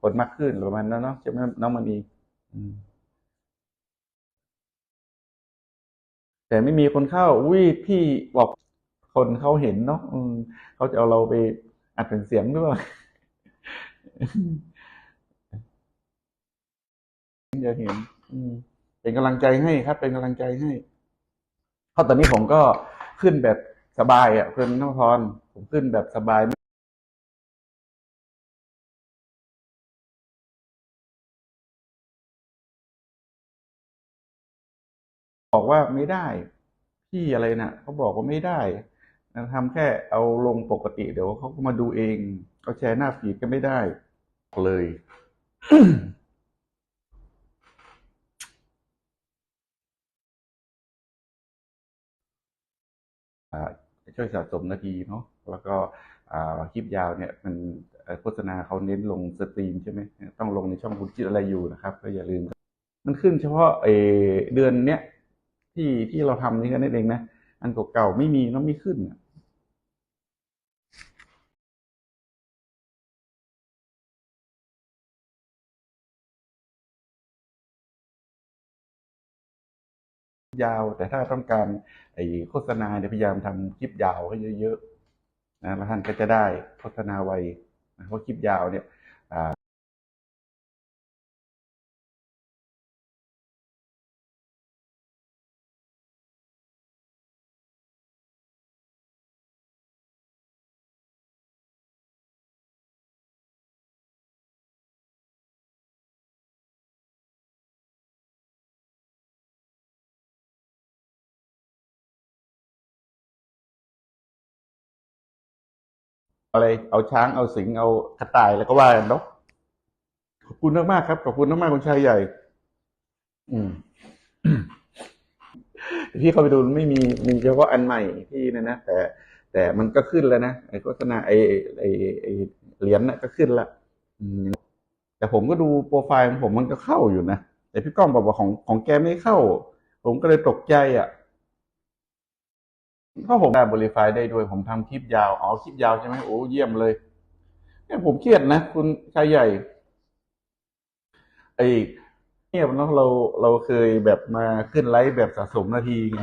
คนมากขึ้นประมาณนั้นเนาะใช่ไหมน้องมณีอืมแต่ไม่มีคนเข้าอุ้ยพี่บอกคนเขาเห็นเนาะอืมเขาจะเอาเราไปอัดเป็นเสียงหรือเปล่าจะเห็นอืมเป็นกำลังใจให้ครับ เป็นกำลังใจให้เพราะตอนนี้ผมก็ขึ้นแบบสบายอะเพื่อนน้องพรผมขึ้นแบบสบาย บอกว่าไม่ได้ พี่อะไรนะ่ะเขาบอกว่าไม่ได้นะทำแค่เอาลงปกติเดี๋ยวเขาก็มาดูเองเขาแชร์หน้าฟีดก็ไม่ได้ เลยอ่าช่วยสะสมนาทีเนาะแล้วก็อ่าคลิปยาวเนี่ยมันโฆษณาเขาเน้นลงสตรีมใช่ไหมต้องลงในช่องคุณคิดอะไรอยู่นะครับ ก็อย่าลืม มันขึ้นเฉพาะเอเดือนเนี้ย ที่ที่เราทำนี่แค่นั้นเองนะ อันเก่าๆไม่มีเนาะไม่ขึ้นยาวแต่ถ้าต้องการไอ้โฆษณาเนี่ยพยายามทำคลิปยาวให้เยอะๆนะแล้วท่านก็จะได้โฆษณาไวนะเพราะคลิปยาวเนี่ย อะไร เอาช้างเอาสิงเอากระต่ายแล้วก็ว่ากันเนาะขอบคุณมากๆครับ ขอบคุณมากๆคุณชายใหญ่ อืมพี่เข้าไปดูไม่มีมีเฉพาะอันใหม่ที่นะนะแต่แต่มันก็ขึ้นแล้วนะไอโฆษณาไอไอไอเหรียญน่ะก็ขึ้นละแต่ผมก็ดูโปรไฟล์ของผมมันก็เข้าอยู่นะแต่พี่ก้องบอกว่าของของแกไม่เข้า ผมก็เลยตกใจอะ เพราผมได้บริไฟได้ด้วยผมทำคลิปยาวอ๋อคลิปยาวใช่ไหมโอ้เยี่ยมเลยเนี่ยผมเครียดนะ คุณชายใหญ่ไอ้เนี่ยเนาะเราเราเคยแบบมาขึ้นไลฟ์แบบสะสมนาทีไง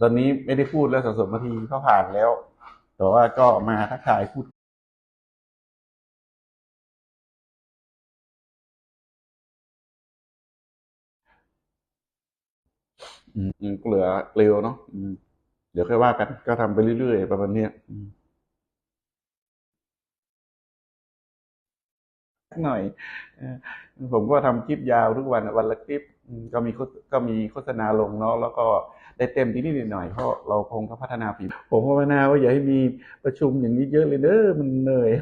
ตอนนี้ไม่ได้พูดแล้วสะสมนาทีเขาผ่านแล้ว แต่ว่าก็มาทักทายพูดอืมอืมก็เหลือเร็วเนาะอืม เดี๋ยวค่อยว่ากัน ก็ทำไปเรื่อยๆประมาณเนี้ยหน่อยผมก็ทำคลิปยาวทุกวันวันละคลิปก็มีโฆษก็มีโฆษณาลงเนาะแล้วก็ได้เต็มที่นิดหน่อยเพราะเราคงต้องพัฒนาฝีผมภาวนาว่าอย่าให้มีประชุมอย่างนี้เยอะเลยเด้อมันเหนื่อย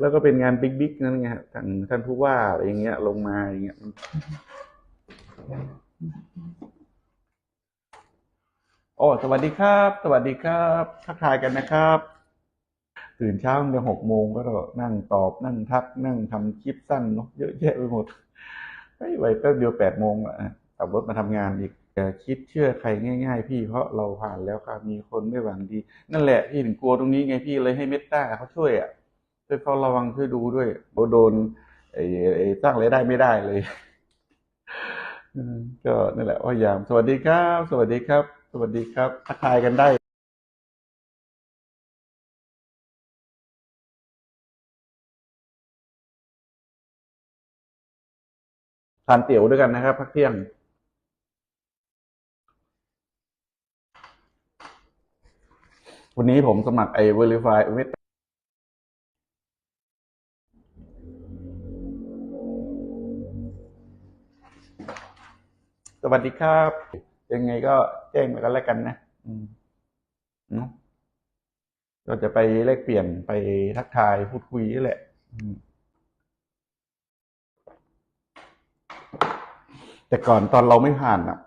แล้วก็เป็นงานบิ๊กๆนั่นไงฮะทางท่านผู้ว่าอะไรอย่างเงี้ยลงมาอย่างเงี้ย โอ้สวัสดีครับ สวัสดีครับทักทายกันนะครับ ตื่นเช้าตั้งแต่หกโมงก็นั่งตอบนั่งทัก นั่งทำคลิปสั้นเนาะเยอะแยะไปหมดไม่ไหวแป๊บเดียวแปดโมงอะขับรถมาทำงานอีกคิดเชื่อใครง่าย ๆ พี่เพราะเราผ่านแล้วครับมีคนไม่หวังดี นั่นแหละพี่ถึงกลัวตรงนี้ไงพี่เลยให้เมตตาเขาช่วยอะช่วยเขาระวังช่วยดูด้วยโดนโดนไอ้ไอ้สร้างรายได้ไม่ได้เลยก็นั่นแหละพยายามสวัสดีครับ สวัสดีครับ สวัสดีครับ ทักทายกันได้ทานเตี๋ยวด้วยกันนะครับพักเที่ยง วันนี้ผมสมัครไอ้ Verify เวทสวัสดีครับ ยังไงก็แจ้งมากันแล้วกันนะอืมเนาะก็จะไปแลกเปลี่ยนไปทักทายพูดคุยนี่แหละอืมแต่ก่อนตอนเราไม่ผ่านอะ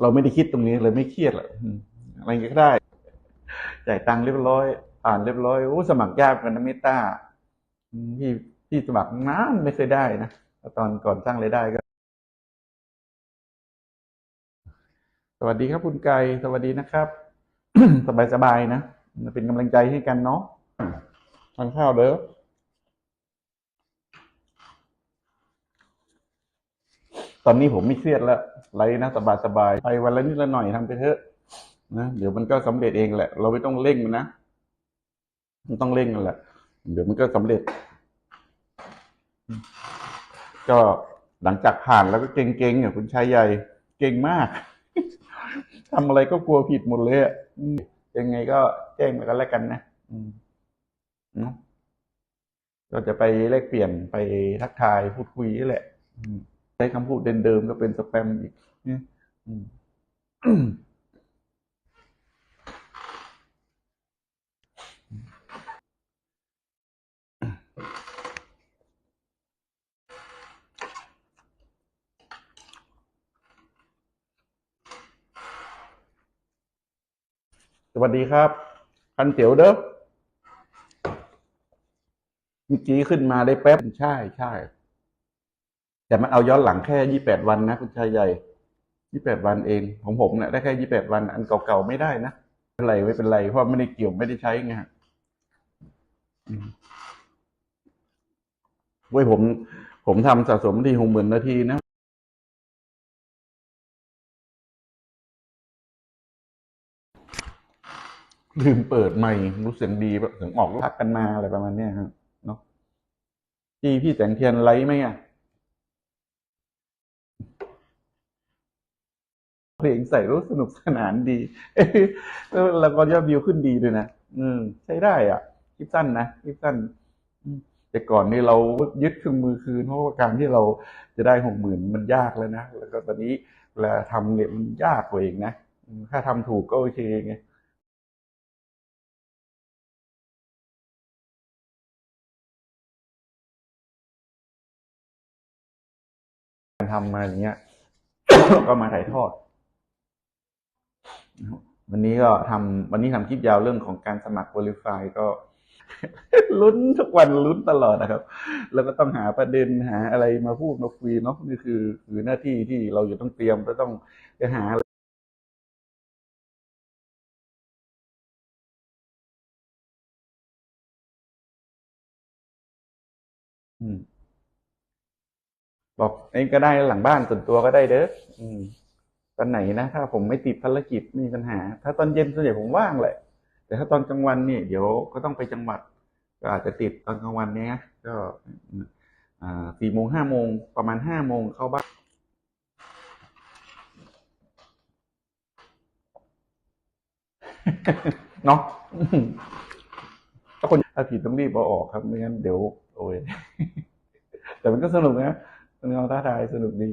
เราไม่ได้คิดตรงนี้เลยไม่เครียดหรอกอืมอะไรก็ได้จ่ายตังค์เรียบร้อย อ่านเรียบร้อยโอ้สมัครยากเหมือนกันนะเมตตาอืมพี่พี่สมัครนานไม่เคยได้นะแล้วตอนก่อนสร้างรายได้ก็ สวัสดีครับคุณไก่สวัสดีนะครับ สบายสบายนะเป็นกำลังใจให้กันเนาะทานข้าวเด้อตอนนี้ผมไม่เครียดแล้วไรนะสบายสบายไปวันละนิดละหน่อยทำไปเถอะนะเดี๋ยวมันก็สำเร็จเองแหละ เราไม่ต้องเร่งมันนะมันต้องเร่งกันแหละ เดี๋ยวมันก็สำเร็จ ก็หลังจากผ่านแล้วก็เก่งๆอย่างคุณชายใหญ่เก่งมาก ทำอะไรก็กลัวผิดหมดเลยอะยังไงก็แจ้งมากันแล้วกันนะอืมเนาะก็จะไปแลกเปลี่ยนไปทักทายพูดคุยนี่แหละอืมใช้คำพูดเดิมๆก็เป็นสแปมอีกเนี่ย วัสดีครับพันเตียวเด้อเมื่อกี้ขึ้นมาได้แป๊บใช่ใช่แต่มันเอาย้อนหลังแค่ยี่แปดวันนะคุณชายใหญ่ยี่แปดวันเองของผมเนี่ยได้แค่ยี่แปดวัน อันเก่าๆไม่ได้นะไม่เป็นไรไม่เป็นไรเพราะไม่ได้เกี่ยวไม่ได้ใช้ไงฮะเว้ยผม ผมทำสะสมที่หกหมื่นนาทีนะ ลืมเปิดใหม่รู้เสียงดีแบบเสียงออกพักกันมาอะไรประมาณเนี้ยครับเนาะพี่พี่แสงเทียนไลฟ์ไหมอะเพลงใส่รู้สนุกสนานดีแล้วก็ยอดวิวขึ้นดีด้วยนะอืมใช้ได้อะคลิปสั้นนะคลิปสั้นแต่ก่อนนี่เรายึดเครื่องมือคืนเพราะว่าการที่เราจะได้หกหมื่นมันยากแล้วนะแล้วก็ตอนนี้เวลาทำเนี่ยมันยากกว่าเองนะถ้าทำถูกก็โอเคไง การทำมาอย่างเงี้ย ก็มาถ่ายทอด วันนี้ก็ทำวันนี้ทำคลิปยาวเรื่องของการสมัคร Verify ก็ลุ้นทุกวันลุ้นตลอดนะครับ แล้วก็ต้องหาประเด็นหาอะไรมาพูดมาคุยเนาะนี่คือคือหน้าที่ที่เราจะต้องเตรียมก็ต้องไปหาอืม บอกเองก็ได้หลังบ้านส่วนตัวก็ได้เด้อตอนไหนนะ ถ้าผมไม่ติดภารกิจไม่มีปัญหา ถ้าตอนเย็นส่วนใหญ่ผมว่างแหละ แต่ถ้าตอนกลางวันเนี่ยเดี๋ยวก็ต้องไปจังหวัด ก็อาจจะติดตอนกลางวันเนี้ยก็สี่โมงห้าโมงประมาณห้าโมงเข้าบ้านเนาะถ้าคนถ้าผิดต้องรีบเอาออกครับไม่งั้นเดี๋ยวโอ้ยแต่มันก็สนุกนะ มันเอาท้าทายสนุกดี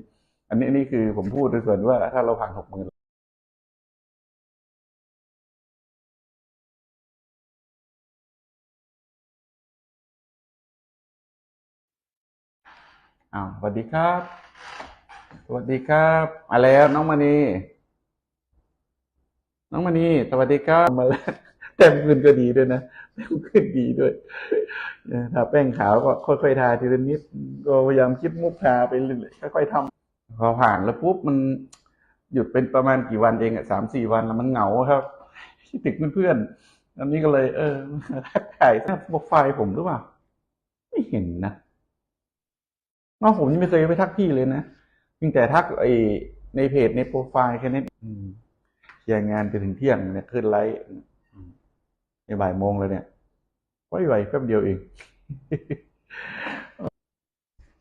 อันนี้นนี้คือผมพูดในส่วนว่าถ้าเราผ่านหกหมื่นอ้าวสวัสดีครับ สวัสดีครับมาแล้วน้องมณีน้องมณีสวัสดีครับมาแล้ว แต้มขึ้นก็ดีด้วยนะแต้มขึ้นดีด้วยทาแป้งขาวก็ค่อยๆทาทีละนิดก็พยายามคิดมุกทาไปเรื่อยๆค่อยๆทำพอผ่านแล้วปุ๊บมันหยุดเป็นประมาณกี่วันเองอะสามสี่วันแล้วมันเหงาครับคิดถึงเพื่อนๆอันนี้ก็เลย เออทักทายหน้าโปรไฟล์ผมหรือเปล่าไม่เห็นนะน้องผมยังไม่เคยไปทักพี่เลยนะเพียงแต่ทักไอในเพจในโปรไฟล์แค่นี้อืมเคลียร์งานไปถึงเที่ยงเนี่ยขึ้นไลฟ์ นบ่ายโมงแล้วเนี่ยไวๆแป๊บเดียวเอง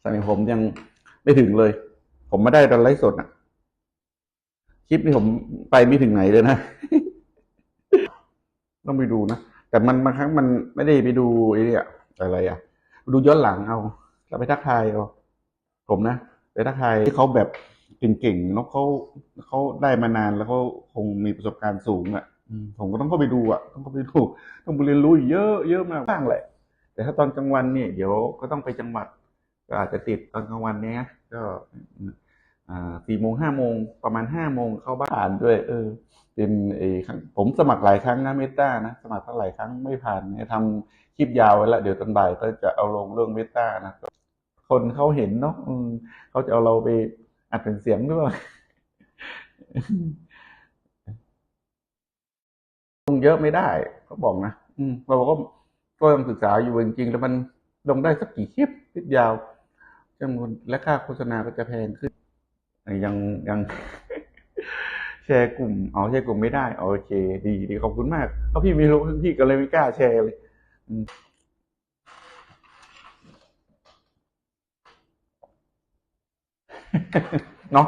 สมัยผมยังไม่ถึงเลย ผมไม่ได้ตอนไลฟ์สดอะ คลิปนี้ผมไปไม่ถึงไหนเลยนะ ต้องไปดูนะ แต่มันบางครั้งมันไม่ได้ไปดูไอ้นี่ยอะไรอะ ดูย้อนหลังเอาเราไปทักทายเอา ผมนะ ไปทักทายที่เขาแบบเก่งๆเนาะเขาเขาได้มานานแล้วเขาคงมีประสบการณ์สูงอะ ผมก็ต้องเข้าไปดูอะต้องเข้าไปดูต้องไปเรียนรู้เยอะเยอะมากบ้างแหละ แต่ถ้าตอนกลางวันเนี่ยเดี๋ยวก็ต้องไปจังหวัดก็อาจจะติดตอนกลางวันเนี้ยก็สี่โมงห้าโมงประมาณห้าโมงเข้าบ้านด้วย เออ เป็นเออครั้งผมสมัครหลายครั้งนะเมตานะ สมัครตั้งหลายครั้งไม่ผ่านเนี่ยทำคลิปยาวไว้ล้วเดี๋ยวตอนบ่ายก็จะเอาลงเรื่องเมตานะคนเขาเห็นเนาะเขาจะเอาเราไปอัดเป็นเสียงด้วย ลงเยอะไม่ได้เขาบอกนะอืมเราก็ก็ยังศึกษาอยู่จริงๆแล้วมันลงได้สักกี่คลิปคลิปยาวจำนวนและค่าโฆษณาก็จะแพงขึ้นยังยัง แชร์กลุ่มอ๋อแชร์กลุ่มไม่ได้โอเค ดีดีขอบคุณมากเพราะพี่ไม่รู้พี่ก็เลยไม่กล้าแชร์เลยเนาะ